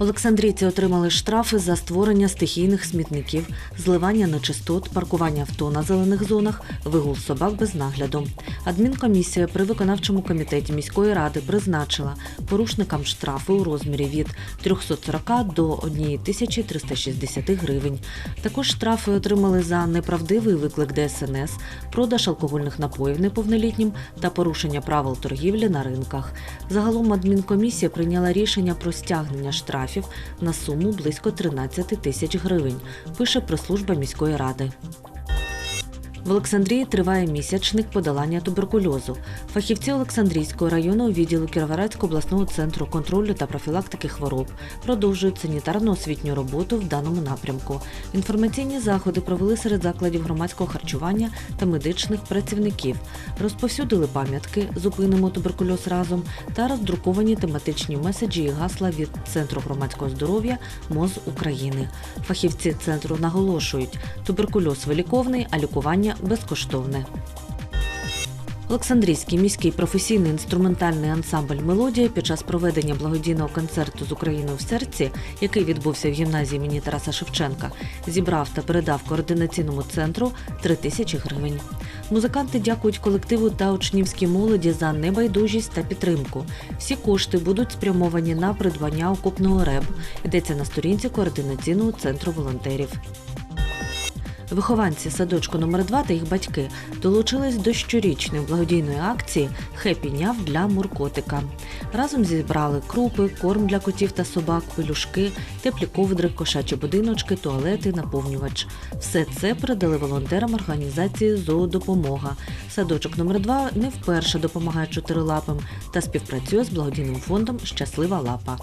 Олександрійці отримали штрафи за створення стихійних смітників, зливання нечистот, паркування авто на зелених зонах, вигул собак без нагляду. Адмінкомісія при виконавчому комітеті міської ради призначила порушникам штрафи у розмірі від 340 до 1360 гривень. Також штрафи отримали за неправдивий виклик ДСНС, продаж алкогольних напоїв неповнолітнім та порушення правил торгівлі на ринках. Загалом адмінкомісія прийняла рішення про стягнення штрафів на суму близько 13 тисяч гривень, пише прес-служба міської ради. В Олександрії триває місячник подолання туберкульозу. Фахівці Олександрійського районного відділу Кіровоградського обласного центру контролю та профілактики хвороб продовжують санітарно-освітню роботу в даному напрямку. Інформаційні заходи провели серед закладів громадського харчування та медичних працівників, розповсюдили пам'ятки Зупинимо туберкульоз разом та роздруковані тематичні меседжі і гасла від Центру громадського здоров'я МОЗ України. Фахівці центру наголошують, туберкульоз виліковний, а лікування безкоштовне. Олександрійський міський професійний інструментальний ансамбль Мелодія під час проведення благодійного концерту з Україною в серці, який відбувся в гімназії імені Тараса Шевченка, зібрав та передав координаційному центру 3 тисячі гривень. Музиканти дякують колективу та учнівській молоді за небайдужість та підтримку. Всі кошти будуть спрямовані на придбання окупного РЕБ. Йдеться на сторінці координаційного центру волонтерів. Вихованці садочку номер 2 та їх батьки долучились до щорічної благодійної акції Хеппі Няв для муркотика. Разом зібрали крупи, корм для котів та собак, пелюшки, теплі ковдри, кошачі будиночки, туалети, наповнювач. Все це передали волонтерам організації Зоодопомога. Садочок номер 2 не вперше допомагає чотирилапим та співпрацює з благодійним фондом Щаслива лапа.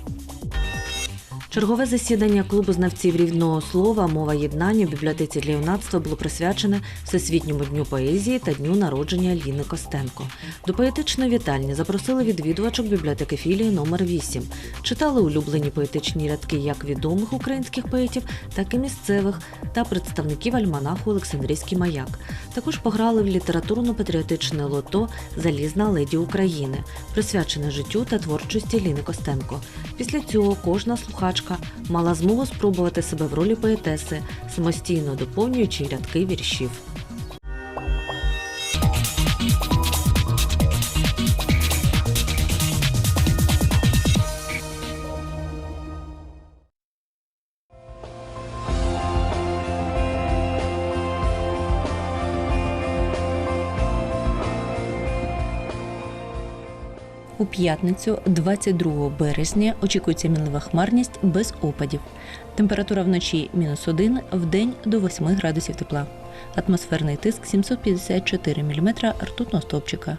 Чергове засідання клубу знавців рівного слова Мова єднання в бібліотеці для юнацтва було присвячене Всесвітньому дню поезії та дню народження Ліни Костенко. До поетичної вітальні запросили відвідувачок бібліотеки філії номер 8 Читали улюблені поетичні рядки як відомих українських поетів, так і місцевих та представників альманаху Олександрійський маяк. Також пограли в літературно-патріотичне лото Залізна леді України, присвячене життю та творчості Ліни Костенко. Після цього кожна слухачка мала змогу спробувати себе в ролі поетеси, самостійно доповнюючи рядки віршів. У п'ятницю, 22 березня, очікується мінлива хмарність без опадів. Температура вночі мінус 1, в день до 8 градусів тепла. Атмосферний тиск 754 мм ртутного стовпчика.